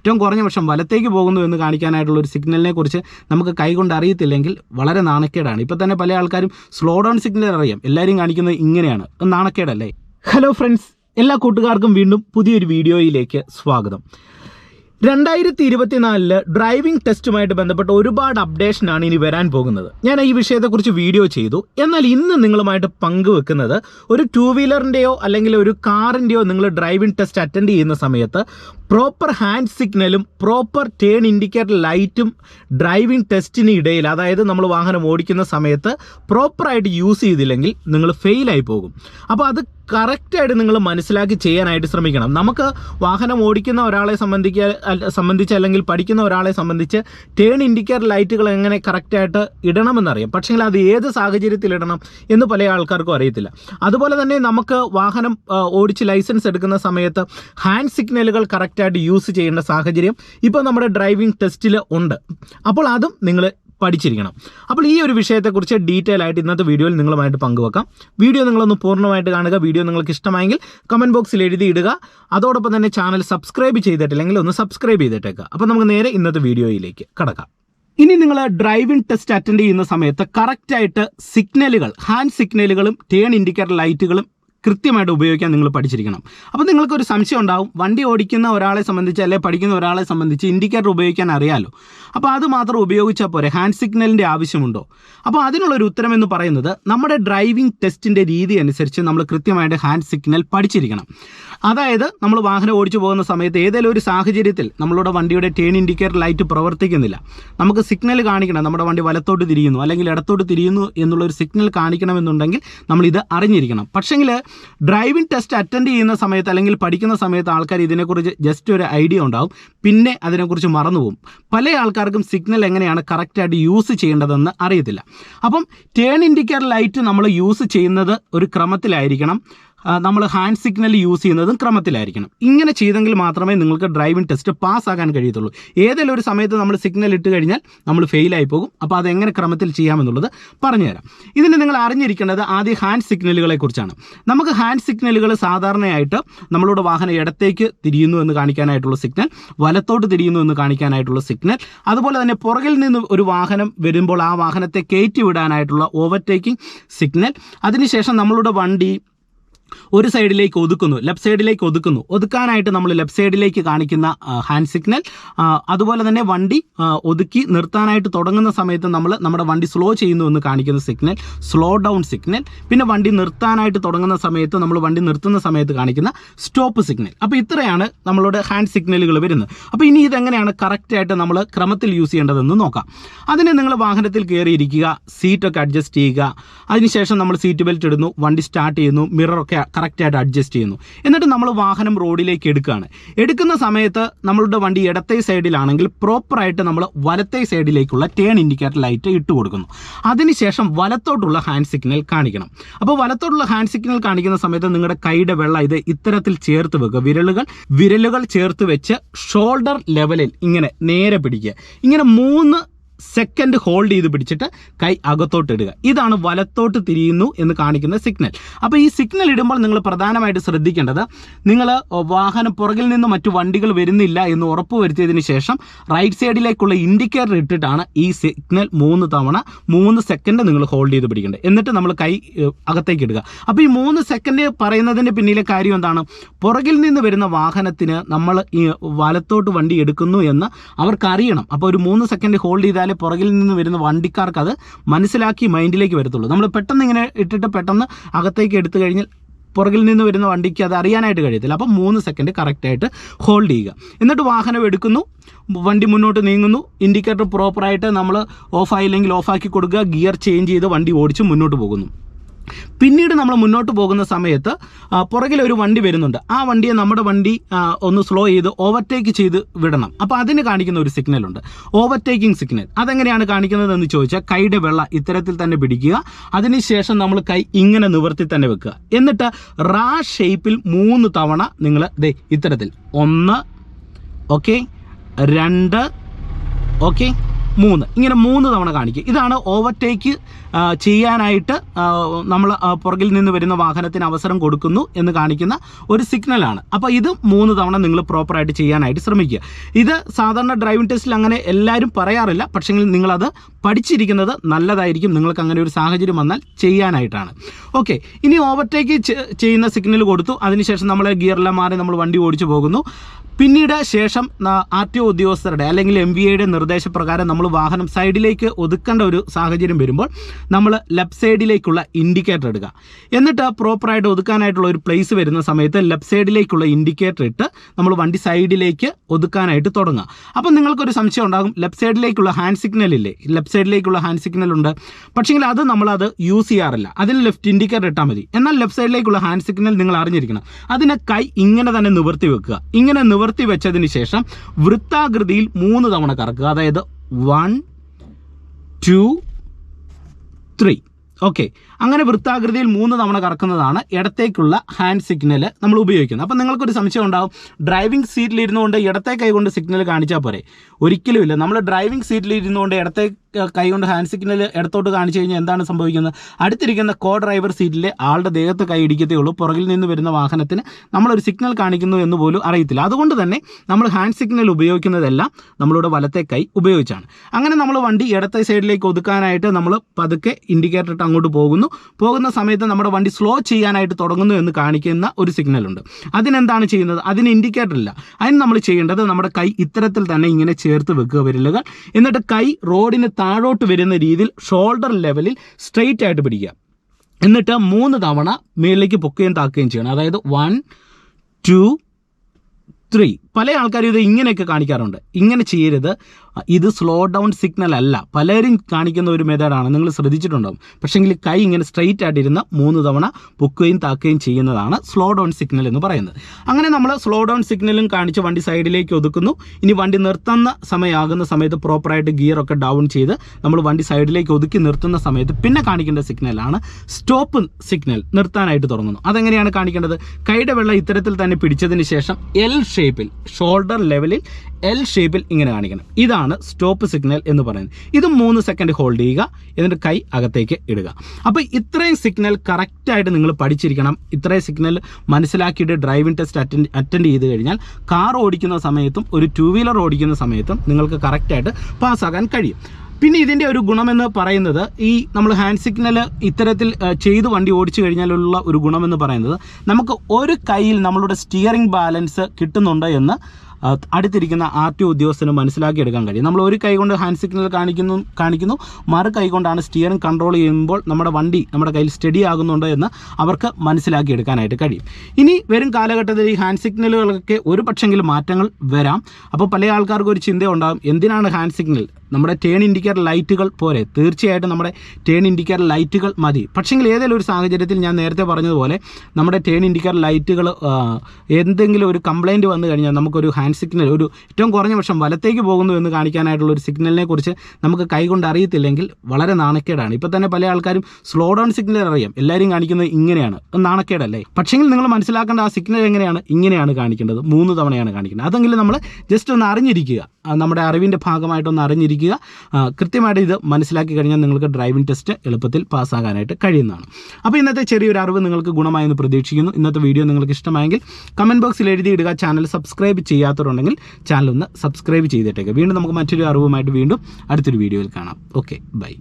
ഏറ്റവും കുറഞ്ഞ പക്ഷം വലത്തേക്ക് പോകുന്നു എന്ന് കാണിക്കാനായിട്ടുള്ള ഒരു സിഗ്നലിനെ കുറിച്ച് നമുക്ക് കൈകൊണ്ട് അറിയത്തില്ലെങ്കിൽ വളരെ നാണക്കേടാണ്. ഇപ്പോൾ തന്നെ പല ആൾക്കാരും സ്ലോ ഡൗൺ സിഗ്നൽ അറിയാം. എല്ലാവരും കാണിക്കുന്നത് ഇങ്ങനെയാണ്. നാണക്കേടല്ലേ? ഹലോ ഫ്രണ്ട്സ് എല്ലാ കൂട്ടുകാർക്കും വീണ്ടും പുതിയൊരു വീഡിയോയിലേക്ക് സ്വാഗതം. രണ്ടായിരത്തി ഇരുപത്തിനാലിൽ ഡ്രൈവിംഗ് ടെസ്റ്റുമായിട്ട് ബന്ധപ്പെട്ട് ഒരുപാട് അപ്ഡേഷനാണ് ഇനി വരാൻ പോകുന്നത്. ഞാൻ ഈ വിഷയത്തെക്കുറിച്ച് വീഡിയോ ചെയ്തു. എന്നാൽ ഇന്ന് നിങ്ങളുമായിട്ട് പങ്കുവെക്കുന്നത് ഒരു ടൂ വീലറിന്റെയോ അല്ലെങ്കിൽ ഒരു കാറിന്റെയോ നിങ്ങൾ ഡ്രൈവിംഗ് ടെസ്റ്റ് അറ്റൻഡ് ചെയ്യുന്ന സമയത്ത് പ്രോപ്പർ ഹാൻഡ് സിഗ്നലും പ്രോപ്പർ ടേൺ ഇൻഡിക്കേറ്റർ ലൈറ്റും ഡ്രൈവിംഗ് ടെസ്റ്റിന് ഇടയിൽ അതായത് നമ്മൾ വാഹനം ഓടിക്കുന്ന സമയത്ത് പ്രോപ്പറായിട്ട് യൂസ് ചെയ്തില്ലെങ്കിൽ നിങ്ങൾ ഫെയിലായി പോകും. അപ്പോൾ അത് കറക്റ്റായിട്ട് നിങ്ങൾ മനസ്സിലാക്കി ചെയ്യാനായിട്ട് ശ്രമിക്കണം. നമുക്ക് വാഹനം ഓടിക്കുന്ന ഒരാളെ സംബന്ധിക്ക സംബന്ധിച്ച് അല്ലെങ്കിൽ പഠിക്കുന്ന ഒരാളെ സംബന്ധിച്ച് ടേൺ ഇൻഡിക്കേറ്റർ ലൈറ്റുകൾ എങ്ങനെ കറക്റ്റായിട്ട് ഇടണമെന്നറിയാം. പക്ഷേ അത് ഏത് സാഹചര്യത്തിൽ ഇടണം എന്ന് പല ആൾക്കാർക്കും അറിയത്തില്ല. അതുപോലെ തന്നെ നമുക്ക് വാഹനം ഓടിച്ച് ലൈസൻസ് എടുക്കുന്ന സമയത്ത് ഹാൻഡ് സിഗ്നലുകൾ കറക്റ്റായിട്ട് യൂസ് ചെയ്യേണ്ട സാഹചര്യം ഇപ്പോൾ നമ്മുടെ ഡ്രൈവിംഗ് ടെസ്റ്റിൽ ഉണ്ട്. അപ്പോൾ അതും നിങ്ങൾ പഠിച്ചിരിക്കണം. അപ്പോൾ ഈ ഒരു വിഷയത്തെക്കുറിച്ച് ഡീറ്റെയിൽ ആയിട്ട് ഇന്നത്തെ വീഡിയോയിൽ നിങ്ങളുമായിട്ട് പങ്കുവെക്കാം. വീഡിയോ നിങ്ങളൊന്ന് പൂർണമായിട്ട് കാണുക. വീഡിയോ നിങ്ങൾക്ക് ഇഷ്ടമായെങ്കിൽ കമന്റ് ബോക്സിൽ എഴുതിയിടുക. അതോടൊപ്പം തന്നെ ചാനൽ സബ്സ്ക്രൈബ് ചെയ്തിട്ടില്ലെങ്കിൽ ഒന്ന് സബ്സ്ക്രൈബ് ചെയ്തിട്ടേക്കുക അപ്പോൾ നമുക്ക് നേരെ ഇന്നത്തെ വീഡിയോയിലേക്ക് കടക്കാം. ഇനി നിങ്ങൾ ഡ്രൈവിംഗ് ടെസ്റ്റ് അറ്റൻഡ് ചെയ്യുന്ന സമയത്ത് കറക്റ്റായിട്ട് സിഗ്നലുകൾ ഹാൻഡ് സിഗ്നലുകളും ടേൺ ഇൻഡിക്കേറ്റർ ലൈറ്റുകളും കൃത്യമായിട്ട് ഉപയോഗിക്കാൻ നിങ്ങൾ പഠിച്ചിരിക്കണം. അപ്പോൾ നിങ്ങൾക്കൊരു സംശയം ഉണ്ടാവും. വണ്ടി ഓടിക്കുന്ന ഒരാളെ സംബന്ധിച്ച് അല്ലെങ്കിൽ പഠിക്കുന്ന ഒരാളെ സംബന്ധിച്ച് ഇൻഡിക്കേറ്റർ ഉപയോഗിക്കാൻ അറിയാലോ. അപ്പോൾ അത് മാത്രം ഉപയോഗിച്ചാൽ പോരെ. ഹാൻഡ് സിഗ്നലിന്റെ ആവശ്യമുണ്ടോ? അപ്പോൾ അതിനുള്ളൊരു ഉത്തരം എന്ന് പറയുന്നത് നമ്മുടെ ഡ്രൈവിംഗ് ടെസ്റ്റിന്റെ രീതി അനുസരിച്ച് നമ്മൾ കൃത്യമായിട്ട് ഹാൻഡ് സിഗ്നൽ പഠിച്ചിരിക്കണം. അതായത് നമ്മൾ വാഹനം ഓടിച്ചു പോകുന്ന സമയത്ത് ഏതെങ്കിലും ഒരു സാഹചര്യത്തിൽ നമ്മളുടെ വണ്ടിയുടെ ടേൺ ഇൻഡിക്കേറ്റർ ലൈറ്റ് പ്രവർത്തിക്കുന്നില്ല. നമുക്ക് സിഗ്നൽ കാണിക്കണം. നമ്മുടെ വണ്ടി വലത്തോട്ട് തിരിയുന്നു അല്ലെങ്കിൽ ഇടത്തോട്ട് തിരിയുന്നു എന്നുള്ളൊരു സിഗ്നൽ കാണിക്കണമെന്നുണ്ടെങ്കിൽ നമ്മൾ ഇത് അറിഞ്ഞിരിക്കണം. പക്ഷേങ്കിൽ ഡ്രൈവിംഗ് ടെസ്റ്റ് അറ്റൻഡ് ചെയ്യുന്ന സമയത്ത് അല്ലെങ്കിൽ പഠിക്കുന്ന സമയത്ത് ആൾക്കാർ ഇതിനെക്കുറിച്ച് ജസ്റ്റ് ഒരു ഐഡിയ ഉണ്ടാവും. പിന്നെ അതിനെക്കുറിച്ച് മറന്നുപോകും. പല ആൾക്കാർക്കും സിഗ്നൽ എങ്ങനെയാണ് കറക്റ്റായിട്ട് യൂസ് ചെയ്യേണ്ടതെന്ന് അറിയത്തില്ല. അപ്പം ടേൺ ഇൻഡിക്കേറ്റർ ലൈറ്റ് നമ്മൾ യൂസ് ചെയ്യുന്നത് ഒരു ക്രമത്തിലായിരിക്കണം. നമ്മൾ ഹാൻഡ് സിഗ്നൽ യൂസ് ചെയ്യുന്നതും ക്രമത്തിലായിരിക്കണം. ഇങ്ങനെ ചെയ്തെങ്കിൽ മാത്രമേ നിങ്ങൾക്ക് ഡ്രൈവിംഗ് ടെസ്റ്റ് പാസ്സാകാൻ കഴിയത്തുള്ളൂ. ഏതെങ്കിലും ഒരു സമയത്ത് നമ്മൾ സിഗ്നൽ ഇട്ട് കഴിഞ്ഞാൽ നമ്മൾ ഫെയിലായി പോകും. അപ്പോൾ അതെങ്ങനെ ക്രമത്തിൽ ചെയ്യാമെന്നുള്ളത് പറഞ്ഞുതരാം. ഇതിന് നിങ്ങൾ അറിഞ്ഞിരിക്കേണ്ടത് ആദ്യം ഹാൻഡ് സിഗ്നലുകളെ കുറിച്ചാണ്. നമുക്ക് ഹാൻഡ് സിഗ്നലുകൾ സാധാരണയായിട്ട് നമ്മളുടെ വാഹനം ഇടത്തേക്ക് തിരിയുന്നു എന്ന് കാണിക്കാനായിട്ടുള്ള സിഗ്നൽ വലത്തോട്ട് തിരിയുന്നു എന്ന് കാണിക്കാനായിട്ടുള്ള സിഗ്നൽ അതുപോലെ തന്നെ പുറകിൽ നിന്ന് ഒരു വാഹനം വരുമ്പോൾ ആ വാഹനത്തെ കയറ്റി വിടാനായിട്ടുള്ള ഓവർടേക്കിംഗ് സിഗ്നൽ അതിനുശേഷം നമ്മളുടെ വണ്ടി ഒരു സൈഡിലേക്ക് ഒതുക്കുന്നു ലെഫ്റ്റ് സൈഡിലേക്ക് ഒതുക്കുന്നു. ഒതുക്കാനായിട്ട് നമ്മൾ ലെഫ്റ്റ് സൈഡിലേക്ക് കാണിക്കുന്ന ഹാൻഡ് സിഗ്നൽ അതുപോലെ തന്നെ വണ്ടി ഒതുക്കി നിർത്താനായിട്ട് തുടങ്ങുന്ന സമയത്ത് നമ്മൾ നമ്മുടെ വണ്ടി സ്ലോ ചെയ്യുന്നു എന്ന് കാണിക്കുന്ന സിഗ്നൽ സ്ലോ ഡൗൺ സിഗ്നൽ. പിന്നെ വണ്ടി നിർത്താനായിട്ട് തുടങ്ങുന്ന സമയത്ത് നമ്മൾ വണ്ടി നിർത്തുന്ന സമയത്ത് കാണിക്കുന്ന സ്റ്റോപ്പ് സിഗ്നൽ. അപ്പോൾ ഇത്രയാണ് നമ്മളുടെ ഹാൻഡ് സിഗ്നലുകൾ വരുന്നത്. അപ്പോൾ ഇനി ഇതെങ്ങനെയാണ് കറക്റ്റായിട്ട് നമ്മൾ ക്രമത്തിൽ യൂസ് ചെയ്യേണ്ടതെന്ന് നോക്കാം. അതിന് നിങ്ങൾ വാഹനത്തിൽ കയറിയിരിക്കുക സീറ്റൊക്കെ അഡ്ജസ്റ്റ് ചെയ്യുക. അതിനുശേഷം നമ്മൾ സീറ്റ് ബെൽറ്റ് ഇടുന്നു വണ്ടി സ്റ്റാർട്ട് ചെയ്യുന്നു മിററൊക്കെ കറക്റ്റായിട്ട് അഡ്ജസ്റ്റ് ചെയ്യുന്നു. എന്നിട്ട് നമ്മൾ വാഹനം റോഡിലേക്ക് എടുക്കുകയാണ്. എടുക്കുന്ന സമയത്ത് നമ്മളുടെ വണ്ടി ഇടത്തെ സൈഡിലാണെങ്കിൽ പ്രോപ്പറായിട്ട് നമ്മൾ വലത്തെ സൈഡിലേക്കുള്ള ടേൺ ഇൻഡിക്കേറ്റർ ലൈറ്റ് ഇട്ട് കൊടുക്കുന്നു. അതിനുശേഷം വലത്തോട്ടുള്ള ഹാൻഡ് സിഗ്നൽ കാണിക്കണം. അപ്പോൾ വലത്തോട്ടുള്ള ഹാൻഡ് സിഗ്നൽ കാണിക്കുന്ന സമയത്ത് നിങ്ങളുടെ കൈയുടെ വെള്ള ഇത് ഇത്തരത്തിൽ ചേർത്ത് വെക്കുക. വിരലുകൾ വിരലുകൾ ചേർത്ത് വെച്ച് ഷോൾഡർ ലെവലിൽ ഇങ്ങനെ നേരെ പിടിക്കുക. ഇങ്ങനെ മൂന്ന് സെക്കൻഡ് ഹോൾഡ് ചെയ്ത് പിടിച്ചിട്ട് കൈ അകത്തോട്ട് ഇടുക. ഇതാണ് വലത്തോട്ട് തിരിയുന്നു എന്ന് കാണിക്കുന്ന സിഗ്നൽ അപ്പോൾ ഈ സിഗ്നൽ ഇടുമ്പോൾ നിങ്ങൾ പ്രധാനമായിട്ട് ശ്രദ്ധിക്കേണ്ടത് നിങ്ങൾ വാഹനം പുറകിൽ നിന്ന് മറ്റു വണ്ടികൾ വരുന്നില്ല എന്ന് ഉറപ്പ് വരുത്തിയതിന് ശേഷം റൈറ്റ് സൈഡിലേക്കുള്ള ഇൻഡിക്കേറ്റർ ഇട്ടിട്ടാണ് ഈ സിഗ്നൽ മൂന്ന് തവണ മൂന്ന് സെക്കൻഡ് നിങ്ങൾ ഹോൾഡ് ചെയ്ത് പിടിക്കേണ്ടത്. എന്നിട്ട് നമ്മൾ കൈ അകത്തേക്ക് ഇടുക. അപ്പോൾ ഈ മൂന്ന് സെക്കൻഡ് പറയുന്നതിന്റെ പിന്നിലെ കാര്യം എന്താണ്? പുറകിൽ നിന്ന് വരുന്ന വാഹനത്തിന് നമ്മൾ ഈ വലത്തോട്ട് വണ്ടി എടുക്കുന്നു എന്ന് അവർക്കറിയണം. അപ്പോൾ ഒരു മൂന്ന് സെക്കൻഡ് ഹോൾഡ് ചെയ്താലേ പുറകിൽ നിന്ന് വരുന്ന വണ്ടിക്കാർക്ക് അത് മനസ്സിലാക്കി മൈൻഡിലേക്ക് വരത്തുള്ളൂ. നമ്മൾ പെട്ടെന്ന് ഇങ്ങനെ ഇട്ടിട്ട് പെട്ടെന്ന് അകത്തേക്ക് എടുത്തു കഴിഞ്ഞാൽ പുറകിൽ നിന്ന് വരുന്ന വണ്ടിക്ക് അത് അറിയാനായിട്ട് കഴിയത്തില്ല. അപ്പം മൂന്ന് സെക്കൻഡ് കറക്റ്റായിട്ട് ഹോൾഡ് ചെയ്യുക. എന്നിട്ട് വാഹനം എടുക്കുന്നു. വണ്ടി മുന്നോട്ട് നീങ്ങുന്നു. ഇൻഡിക്കേറ്റർ പ്രോപ്പറായിട്ട് നമ്മൾ ഓഫ് ആയില്ലെങ്കിൽ ഓഫാക്കി കൊടുക്കുക. ഗിയർ ചേഞ്ച് ചെയ്ത് വണ്ടി ഓടിച്ച് മുന്നോട്ട് പോകുന്നു. പിന്നീട് നമ്മൾ മുന്നോട്ട് പോകുന്ന സമയത്ത് പുറകിൽ ഒരു വണ്ടി വരുന്നുണ്ട്. ആ വണ്ടിയെ നമ്മുടെ വണ്ടി ഒന്ന് സ്ലോ ചെയ്ത് ഓവർടേക്ക് ചെയ്ത് വിടണം. അപ്പോൾ അതിന് കാണിക്കുന്ന ഒരു സിഗ്നൽ ഉണ്ട്. ഓവർടേക്കിംഗ് സിഗ്നൽ അതെങ്ങനെയാണ് കാണിക്കുന്നത് എന്ന് ചോദിച്ചാൽ കൈയുടെ വെള്ള ഇത്തരത്തിൽ തന്നെ പിടിക്കുക. അതിനുശേഷം നമ്മൾ കൈ ഇങ്ങനെ നിവർത്തി തന്നെ വെക്കുക. എന്നിട്ട് റാ ഷേപ്പിൽ മൂന്ന് തവണ നിങ്ങൾ ദേ ഇത്തരത്തിൽ. ഒന്ന് ഓക്കെ രണ്ട് ഓക്കെ മൂന്ന്. ഇങ്ങനെ മൂന്ന് തവണ കാണിക്കും. ഇതാണ് ഓവർടേക്ക് ചെയ്യാനായിട്ട് നമ്മൾ പുറകിൽ നിന്ന് വരുന്ന വാഹനത്തിന് അവസരം കൊടുക്കുന്നു എന്ന് കാണിക്കുന്ന ഒരു സിഗ്നലാണ് അപ്പോൾ ഇത് മൂന്ന് തവണ നിങ്ങൾ പ്രോപ്പറായിട്ട് ചെയ്യാനായിട്ട് ശ്രമിക്കുക. ഇത് സാധാരണ ഡ്രൈവിംഗ് ടെസ്റ്റിൽ അങ്ങനെ എല്ലാവരും പറയാറില്ല. പക്ഷേങ്കിൽ നിങ്ങളത് പഠിച്ചിരിക്കുന്നത് നല്ലതായിരിക്കും. നിങ്ങൾക്ക് അങ്ങനെ ഒരു സാഹചര്യം വന്നാൽ ചെയ്യാനായിട്ടാണ്. ഓക്കെ ഇനി ഓവർടേക്ക് ചെയ്യുന്ന സിഗ്നൽ കൊടുത്തു. അതിനുശേഷം നമ്മൾ ഗിയറെല്ലാം മാറി നമ്മൾ വണ്ടി ഓടിച്ചു പോകുന്നു. പിന്നീട് ശേഷം ആർ ടി ഒ ഉദ്യോഗസ്ഥരുടെ അല്ലെങ്കിൽ എം വി എയുടെ നിർദ്ദേശപ്രകാരം നമ്മൾ വാഹനം സൈഡിലേക്ക് ഒതുക്കേണ്ട ഒരു സാഹചര്യം വരുമ്പോൾ നമ്മൾ ലെഫ്റ്റ് സൈഡിലേക്കുള്ള ഇൻഡിക്കേറ്റർ എടുക്കുക എന്നിട്ട് പ്രോപ്പറായിട്ട് ഒതുക്കാനായിട്ടുള്ള ഒരു പ്ലേസ് വരുന്ന സമയത്ത് ലെഫ്റ്റ് സൈഡിലേക്കുള്ള ഇൻഡിക്കേറ്റർ ഇട്ട് നമ്മൾ വണ്ടി സൈഡിലേക്ക് ഒതുക്കാനായിട്ട് തുടങ്ങുക. അപ്പം നിങ്ങൾക്കൊരു സംശയം ഉണ്ടാകും. ലെഫ്റ്റ് സൈഡിലേക്കുള്ള ഹാൻഡ് സിഗ്നൽ ഇല്ലേ? ലെഫ്റ്റ് സൈഡിലേക്കുള്ള ഹാൻഡ് സിഗ്നൽ ഉണ്ട്. പക്ഷേങ്കിൽ അത് നമ്മളത് യൂസ് ചെയ്യാറില്ല. അതിന് ലെഫ്റ്റ് ഇൻഡിക്കേറ്റർ ഇട്ടാൽ മതി. എന്നാൽ ലെഫ്റ്റ് സൈഡിലേക്കുള്ള ഹാൻഡ് സിഗ്നൽ നിങ്ങൾ അറിഞ്ഞിരിക്കണം. അതിനെ കൈ ഇങ്ങനെ തന്നെ നിവർത്തി വെക്കുക. ഇങ്ങനെ നിവർത്തി വെച്ചതിന് ശേഷം വൃത്താകൃതിയിൽ മൂന്ന് തവണ കറക്കുക. അതായത് വൺ ടു ത്രീ ഓക്കെ അങ്ങനെ വൃത്താകൃതിയിൽ മൂന്ന് തവണ കറക്കുന്നതാണ് ഇടത്തേക്കുള്ള ഹാൻഡ് സിഗ്നൽ നമ്മൾ ഉപയോഗിക്കുന്നത്. അപ്പം നിങ്ങൾക്കൊരു സംശയം ഉണ്ടാവും. ഡ്രൈവിംഗ് സീറ്റിൽ ഇരുന്നുകൊണ്ട് ഇടത്തെ കൈ കൊണ്ട് സിഗ്നൽ കാണിച്ചാൽ പോരെ. ഒരിക്കലുമില്ല. നമ്മൾ ഡ്രൈവിംഗ് സീറ്റിൽ ഇരുന്നുകൊണ്ട് ഇടത്തെ കൈ കൊണ്ട് ഹാൻഡ് സിഗ്നൽ ഇടത്തോട്ട് കാണിച്ചു കഴിഞ്ഞാൽ എന്താണ് സംഭവിക്കുന്നത്? അടുത്തിരിക്കുന്ന കോ ഡ്രൈവർ സീറ്റിലെ ആളുടെ ദേഹത്ത് കൈ ഇടിക്കത്തേ ഉള്ളൂ. പുറകിൽ നിന്ന് വരുന്ന വാഹനത്തിന് നമ്മളൊരു സിഗ്നൽ കാണിക്കുന്നു എന്ന് പോലും അറിയത്തില്ല. അതുകൊണ്ട് തന്നെ നമ്മൾ ഹാൻഡ് സിഗ്നൽ ഉപയോഗിക്കുന്നതെല്ലാം നമ്മളുടെ വലത്തെ കൈ ഉപയോഗിച്ചാണ്. അങ്ങനെ നമ്മൾ വണ്ടി ഇടത്തെ സൈഡിലേക്ക് ഒതുക്കാനായിട്ട് നമ്മൾ പതുക്കെ ഇൻഡിക്കേറ്റർ ഇട്ട് അങ്ങോട്ട് പോകുന്നു. പോകുന്ന സമയത്ത് നമ്മുടെ വണ്ടി സ്ലോ ചെയ്യാനായിട്ട് തുടങ്ങുന്നു എന്ന് കാണിക്കുന്ന ഒരു സിഗ്നൽ ഉണ്ട്. അതിനെന്താണ് ചെയ്യുന്നത്? അതിന് ഇൻഡിക്കേറ്റർ ഇല്ല. അതിന് നമ്മൾ ചെയ്യേണ്ടത് നമ്മുടെ കൈ ഇത്തരത്തിൽ തന്നെ ഇങ്ങനെ ചേർത്ത് വെക്കുക വിരലുകൾ. എന്നിട്ട് കൈ റോഡിന് താഴോട്ട് വരുന്ന രീതിയിൽ ഷോൾഡർ ലെവലിൽ സ്ട്രെയിറ്റ് ആയിട്ട് പിടിക്കുക. എന്നിട്ട് മൂന്ന് തവണ മേളിലേക്ക് പൊക്കുകയും താക്കുകയും ചെയ്യണം. അതായത് വൺ ടു ത്രീ പല ആൾക്കാരും ഇത് ഇങ്ങനെയൊക്കെ കാണിക്കാറുണ്ട്. ഇങ്ങനെ ചെയ്യരുത്. ഇത് സ്ലോ ഡൗൺ സിഗ്നൽ അല്ല. പലരും കാണിക്കുന്ന ഒരു മെത്തേഡാണ് നിങ്ങൾ ശ്രദ്ധിച്ചിട്ടുണ്ടാവും. പക്ഷേങ്കിൽ കൈ ഇങ്ങനെ സ്ട്രെയിറ്റ് ആയിട്ടിരുന്ന് മൂന്ന് തവണ പൊക്കുകയും താക്കുകയും ചെയ്യുന്നതാണ് സ്ലോ ഡൗൺ സിഗ്നൽ എന്ന് പറയുന്നത്. അങ്ങനെ നമ്മൾ സ്ലോ ഡൗൺ സിഗ്നലും കാണിച്ച് വണ്ടി സൈഡിലേക്ക് ഒതുക്കുന്നു. ഇനി വണ്ടി നിർത്തുന്ന സമയമാകുന്ന സമയത്ത് പ്രോപ്പറായിട്ട് ഗിയറൊക്കെ ഡൗൺ ചെയ്ത് നമ്മൾ വണ്ടി സൈഡിലേക്ക് ഒതുക്കി നിർത്തുന്ന സമയത്ത് പിന്നെ കാണിക്കേണ്ട സിഗ്നലാണ് സ്റ്റോപ്പ് സിഗ്നൽ നിർത്താനായിട്ട് തുടങ്ങുന്നു. അതെങ്ങനെയാണ് കാണിക്കേണ്ടത്? കൈയുടെ വെള്ളം ഇത്തരത്തിൽ തന്നെ പിടിച്ചതിന് ശേഷം എൽ ഷേപ്പിൽ ഷോൾഡർ ലെവലിൽ എൽ ഷേപ്പിൽ ഇങ്ങനെ കാണിക്കണം. ഇതാണ് സ്റ്റോപ്പ് സിഗ്നൽ എന്ന് പറയുന്നത്. ഇത് മൂന്ന് സെക്കൻഡ് ഹോൾഡ് ചെയ്യുക എന്നിട്ട് കൈ അകത്തേക്ക് ഇടുക. അപ്പോൾ ഇത്രയും സിഗ്നൽ കറക്റ്റായിട്ട് നിങ്ങൾ പഠിച്ചിരിക്കണം. ഇത്രയും സിഗ്നൽ മനസ്സിലാക്കിയിട്ട് ഡ്രൈവിംഗ് ടെസ്റ്റ് അറ്റൻഡ് അറ്റൻഡ് ചെയ്ത് കഴിഞ്ഞാൽ കാർ ഓടിക്കുന്ന സമയത്തും ഒരു ടു വീലർ ഓടിക്കുന്ന സമയത്തും നിങ്ങൾക്ക് കറക്റ്റായിട്ട് പാസ്സാകാൻ കഴിയും. പിന്നെ ഇതിന്റെ ഒരു ഗുണമെന്ന് പറയുന്നത് ഈ നമ്മൾ ഹാൻഡ് സിഗ്നൽ ഇത്തരത്തിൽ ചെയ്ത് വണ്ടി ഓടിച്ചു കഴിഞ്ഞാലുള്ള ഒരു ഗുണമെന്ന് പറയുന്നത് നമുക്ക് ഒരു കയ്യിൽ നമ്മളുടെ സ്റ്റിയറിംഗ് ബാലൻസ് കിട്ടുന്നുണ്ട് എന്ന് അടുത്തിരിക്കുന്ന ആർ ടി ഉദ്യോഗസ്ഥന് മനസ്സിലാക്കിയെടുക്കാൻ കഴിയും. നമ്മൾ ഒരു കൈ കൊണ്ട് ഹാൻഡ് സിഗ്നൽ കാണിക്കുന്നു കാണിക്കുന്നു മറു കൈ കൊണ്ടാണ് സ്റ്റിയറിംഗ് കൺട്രോൾ ചെയ്യുമ്പോൾ നമ്മുടെ വണ്ടി നമ്മുടെ കയ്യിൽ സ്റ്റഡി ആകുന്നുണ്ടോ എന്ന് അവർക്ക് മനസ്സിലാക്കിയെടുക്കാനായിട്ട് കഴിയും. ഇനി വരും കാലഘട്ടത്തിൽ ഈ ഹാൻഡ് സിഗ്നലുകളൊക്കെ ഒരു പക്ഷെങ്കിലും മാറ്റങ്ങൾ വരാം. അപ്പോൾ പല ആൾക്കാർക്കും ഒരു ചിന്തയുണ്ടാകും എന്തിനാണ് ഹാൻഡ് സിഗ്നൽ നമ്മുടെ ടേൺ ഇൻഡിക്കേറ്റർ ലൈറ്റുകൾ പോരെ തീർച്ചയായിട്ടും നമ്മുടെ ടേൺ ഇൻഡിക്കേറ്റർ ലൈറ്റുകൾ മതി. പക്ഷേങ്കിൽ ഏതെങ്കിലും ഒരു സാഹചര്യത്തിൽ ഞാൻ നേരത്തെ പറഞ്ഞതുപോലെ നമ്മുടെ ടേൺ ഇൻഡിക്കേറ്റർ ലൈറ്റുകൾ എന്തെങ്കിലും ഒരു കംപ്ലയിന്റ് വന്നു കഴിഞ്ഞാൽ നമുക്കൊരു ഹാൻഡ് സിഗ്നൽ ഒരു ഏറ്റവും കുറഞ്ഞ പക്ഷം വലത്തേക്ക് പോകുന്നു എന്ന് കാണിക്കാനായിട്ടുള്ള ഒരു സിഗ്നലിനെ കുറിച്ച് നമുക്ക് കൈകൊണ്ട് അറിയത്തില്ലെങ്കിൽ വളരെ നാണക്കേടാണ്. ഇപ്പോൾ തന്നെ പല ആൾക്കാരും സ്ലോ ഡൗൺ സിഗ്നൽ അറിയാം. എല്ലാവരും കാണിക്കുന്നത് ഇങ്ങനെയാണ്. നാണക്കേടല്ലേ? പക്ഷേങ്കിൽ നിങ്ങൾ മനസ്സിലാക്കേണ്ട ആ സിഗ്നൽ എങ്ങനെയാണ്? ഇങ്ങനെയാണ് കാണിക്കേണ്ടത്. മൂന്ന് തവണയാണ് കാണിക്കുന്നത്. അതെങ്കിലും നമ്മൾ ജസ്റ്റ് ഒന്ന് അറിഞ്ഞിരിക്കുക. നമ്മുടെ അറിവിന്റെ ഭാഗമായിട്ടൊന്ന് അറിഞ്ഞിരിക്കുക. കൃത്യമായിട്ട് ഇത് മനസ്സിലാക്കി കഴിഞ്ഞാൽ നിങ്ങൾക്ക് ഡ്രൈവിംഗ് ടെസ്റ്റ് എളുപ്പത്തിൽ പാസ്സാകാനായിട്ട് കഴിയുന്നതാണ്. അപ്പോൾ ഇന്നത്തെ ചെറിയൊരു അറിവ് നിങ്ങൾക്ക് ഗുണമായെന്ന് പ്രതീക്ഷിക്കുന്നു. ഇന്നത്തെ വീഡിയോ നിങ്ങൾക്ക് ഇഷ്ടമായെങ്കിൽ കമന്റ് ബോക്സിൽ എഴുതിയിടുക ചാനൽ സബ്സ്ക്രൈബ് ചെയ്യാത്തവരുണ്ടെങ്കിൽ ചാനൽ ഒന്ന് സബ്സ്ക്രൈബ് ചെയ്തിട്ടേക്ക്. വീണ്ടും നമുക്ക് മറ്റൊരു അറിവുമായിട്ട് വീണ്ടും അടുത്തൊരു വീഡിയോയിൽ കാണാം. Okay bye